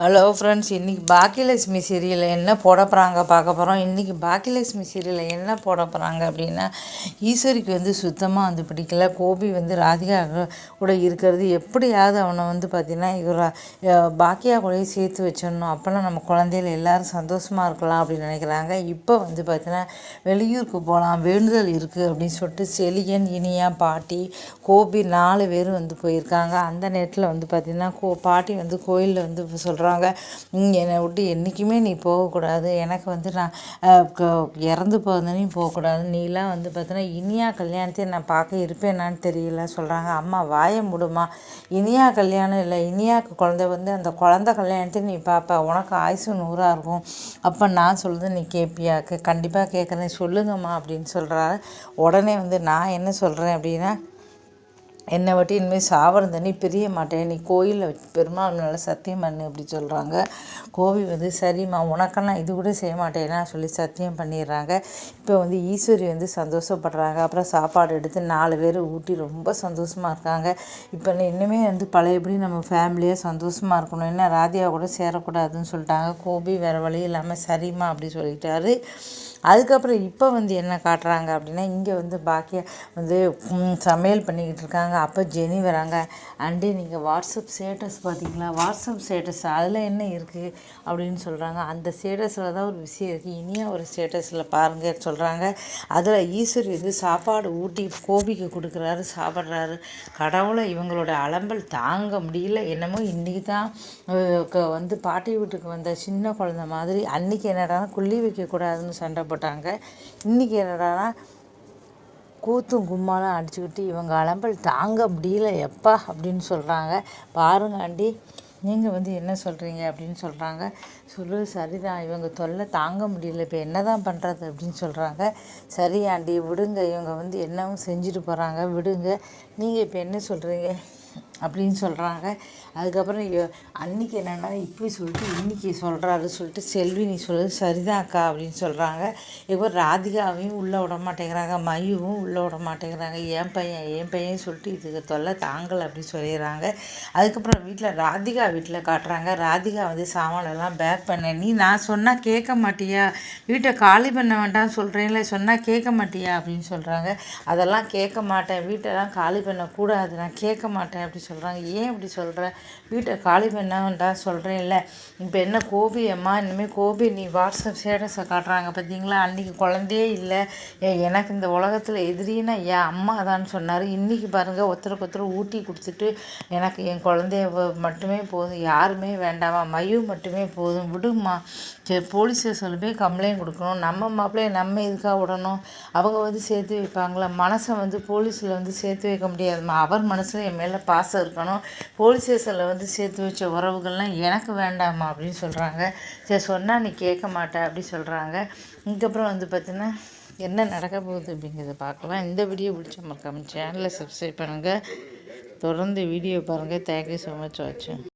Hello friends இன்றைக்கி பாக்கியலட்சுமி சீரியலில் என்ன போட போகிறாங்க பார்க்க போகிறோம் இன்றைக்கி பாக்கியலட்சுமி சீரியலில் என்ன போட போகிறாங்க அப்படின்னா ஈஸ்வரிக்கு வந்து சுத்தமாக வந்து பிடிக்கல. கோபி வந்து ராதிகா கூட இருக்கிறது. எப்படியாவது அவனை வந்து பார்த்திங்கன்னா இவர் பாக்கியா கூடயே சேர்த்து வச்சிடணும். அப்போல்லாம் நம்ம குழந்தைகள் எல்லோரும் சந்தோஷமாக இருக்கலாம் அப்படின்னு நினைக்கிறாங்க. இப்போ வந்து பார்த்திங்கன்னா வெளியூருக்கு போகலாம் வேண்டுதல் இருக்குது அப்படின்னு சொல்லிட்டு செலியன் இனியா பாட்டி கோபி நாலு பேரும் வந்து போயிருக்காங்க. அந்த நேரத்தில் வந்து பார்த்திங்கன்னா கோ பாட்டி வந்து கோயிலில் வந்து சொல்கிறாங்க சொல்கிறாங்க என்னை விட்டு என்றைக்குமே நீ போகக்கூடாது. எனக்கு வந்து நான் இறந்து போகிறதுனையும் போகக்கூடாது. நீலாம் வந்து பார்த்தீங்கன்னா இனியா கல்யாணத்தையும் நான் பார்க்க இருப்பேனான்னு தெரியல சொல்கிறாங்க அம்மா வாய முடுமா? இனியா கல்யாணம் இல்லை. இனியாவுக்கு குழந்தை வந்து அந்த குழந்த கல்யாணத்தையும் நீ பார்ப்ப உனக்கு ஆயுசு நூறாக இருக்கும். அப்போ நான் சொல்கிறது நீ கேட்பியாக்கு கண்டிப்பாக கேட்குறேன் சொல்லுங்கம்மா அப்படின்னு சொல்கிறாரு உடனே வந்து நான் என்ன சொல்கிறேன் அப்படின்னா என்னை வட்டி இனிமேல் சாவரம் தண்ணி பிரிய மாட்டேன். நீ கோயிலில் பெருமாள் மேலே சத்தியம் பண்ணு அப்படி சொல்கிறாங்க கோவி வந்து சரிம்மா உனக்கெல்லாம் இது கூட செய்ய மாட்டேன்னா சொல்லி சத்தியம் பண்ணிடுறாங்க. இப்போ வந்து ஈஸ்வரி வந்து சந்தோஷப்படுறாங்க. அப்புறம் சாப்பாடு எடுத்து நாலு பேர் ஊட்டி ரொம்ப சந்தோஷமாக இருக்காங்க. இப்போ இன்னுமே வந்து பழையபடி நம்ம ஃபேமிலியாக சந்தோஷமாக இருக்கணும். என்ன ராதியா கூட சேரக்கூடாதுன்னு சொல்லிட்டாங்க. கோபி வேறு வழி இல்லாமல் சரிம்மா அப்படி சொல்லிட்டாரு. அதுக்கப்புறம் இப்போ வந்து என்ன காட்டுறாங்க அப்படின்னா இங்கே வந்து பாக்கியா வந்து சமையல் பண்ணிக்கிட்டு இருக்காங்க. அப்போ ஜெனி வராங்க. அண்டு நீங்கள் வாட்ஸ்அப் ஸ்டேட்டஸ் பார்த்தீங்களா? வாட்ஸ்அப் ஸ்டேட்டஸ் அதில் என்ன இருக்குது அப்படின்னு சொல்கிறாங்க அந்த ஸ்டேட்டஸில் தான் ஒரு விஷயம் இருக்குது இனியாக ஒரு ஸ்டேட்டஸில் பாருங்கள் சொல்கிறாங்க அதில் ஈஸ்வரி வந்து சாப்பாடு ஊட்டி கோபிக்கு கொடுக்குறாரு சாப்பிட்றாரு. கடவுளை இவங்களோட அலம்பல் தாங்க முடியல. என்னமோ இன்றைக்கி தான் வந்து பாட்டி வீட்டுக்கு வந்த சின்ன குழந்த மாதிரி அன்றைக்கி என்னடா குள்ளி வைக்கக்கூடாதுன்னு சண்டை போட்டாங்க. இன்றைக்கி என்னடானா கூத்தும் கும்மாலும் அடிச்சுக்கிட்டு இவங்க அலம்பல் தாங்க முடியல எப்பா அப்படின்னு சொல்கிறாங்க பாருங்க ஆண்டி நீங்கள் வந்து என்ன சொல்கிறீங்க அப்படின்னு சொல்கிறாங்க சொல்லு சரிதான் இவங்க தொல்லை தாங்க முடியல இப்போ என்ன தான் பண்ணுறது அப்படின்னு சொல்கிறாங்க சரி ஆண்டி விடுங்க இவங்க வந்து என்னவும் செஞ்சுட்டு போகிறாங்க விடுங்க. நீங்கள் இப்போ என்ன சொல்கிறீங்க அப்படின்னு சொல்கிறாங்க அதுக்கப்புறம் அன்றைக்கி என்னென்னா இப்படி சொல்லிட்டு இன்றைக்கி சொல்கிறாரு சொல்லிட்டு செல்வி நீ சொல்கிறது சரிதான் அக்கா அப்படின்னு சொல்கிறாங்க இப்போ ராதிகாவையும் உள்ளே விட மாட்டேங்கிறாங்க மயுவும் உள்ளே விட மாட்டேங்கிறாங்க. என் பையன் என் பையன் சொல்லிட்டு இதுக்கு தொல்லை தாங்கலை அப்படின்னு சொல்லிடுறாங்க. அதுக்கப்புறம் வீட்டில் ராதிகா வீட்டில் காட்டுறாங்க. ராதிகா வந்து சாமானெல்லாம் பேக் பண்ண நீ நான் சொன்னால் கேட்க மாட்டியா? வீட்டை காலி பண்ண வேண்டாம்னு சொல்கிறேன்ல சொன்னால் கேட்க மாட்டியா? அப்படின்னு சொல்கிறாங்க அதெல்லாம் கேட்க மாட்டேன். வீட்டெல்லாம் காலி பண்ணக்கூடாது. நான் கேட்க மாட்டேன். அப்படி சொல்கிறாங்க ஏன் இப்படி சொல்கிற வீட்டை காலி பண்ண வேண்டாம் இல்லை இப்போ என்ன கோபி? அம்மா இனிமேல் கோபி நீ வாட்ஸ்அப் ஸ்டேட்டஸை காட்டுறாங்க பார்த்தீங்களா அன்றைக்கி குழந்தையே இல்லை. எனக்கு இந்த உலகத்தில் எதிரின்னா என் அம்மா தான் சொன்னார். இன்றைக்கி பாருங்கள் ஒருத்தருக்கு ஒருத்தர் ஊட்டி கொடுத்துட்டு எனக்கு என் குழந்தைய மட்டுமே போதும் யாருமே வேண்டாமா? மயு மட்டுமே போதும். விடுமா சரி போலீஸ் ஸ்டேஷனில் போய் கம்ப்ளைண்ட் கொடுக்கணும். நம்ம மாப்பிள்ளைய நம்ம இதுக்காக விடணும்? அவங்க வந்து சேர்த்து வைப்பாங்களா? மனசை வந்து போலீஸில் வந்து சேர்த்து வைக்க முடியாதுமா அவர் மனசில் என் மேலே பாசம் இருக்கணும். போலீஸ் ஸ்டேஷனில் வந்து சேர்த்து வச்ச உறவுகள்லாம் எனக்கு வேண்டாமா அப்படின்னு சொல்கிறாங்க சரி சொன்னால் நீ கேட்க மாட்ட அப்படி சொல்கிறாங்க இதுக்கப்புறம் வந்து பார்த்திங்கன்னா என்ன நடக்க போகுது அப்படிங்கிறத பார்க்கலாம். இந்த வீடியோ பிடிச்ச மறக்காமல் சேனலை சப்ஸ்கிரைப் பண்ணுங்கள் தொடர்ந்து வீடியோ பாருங்கள் தேங்க்யூ ஸோ மச் வாட்சிங்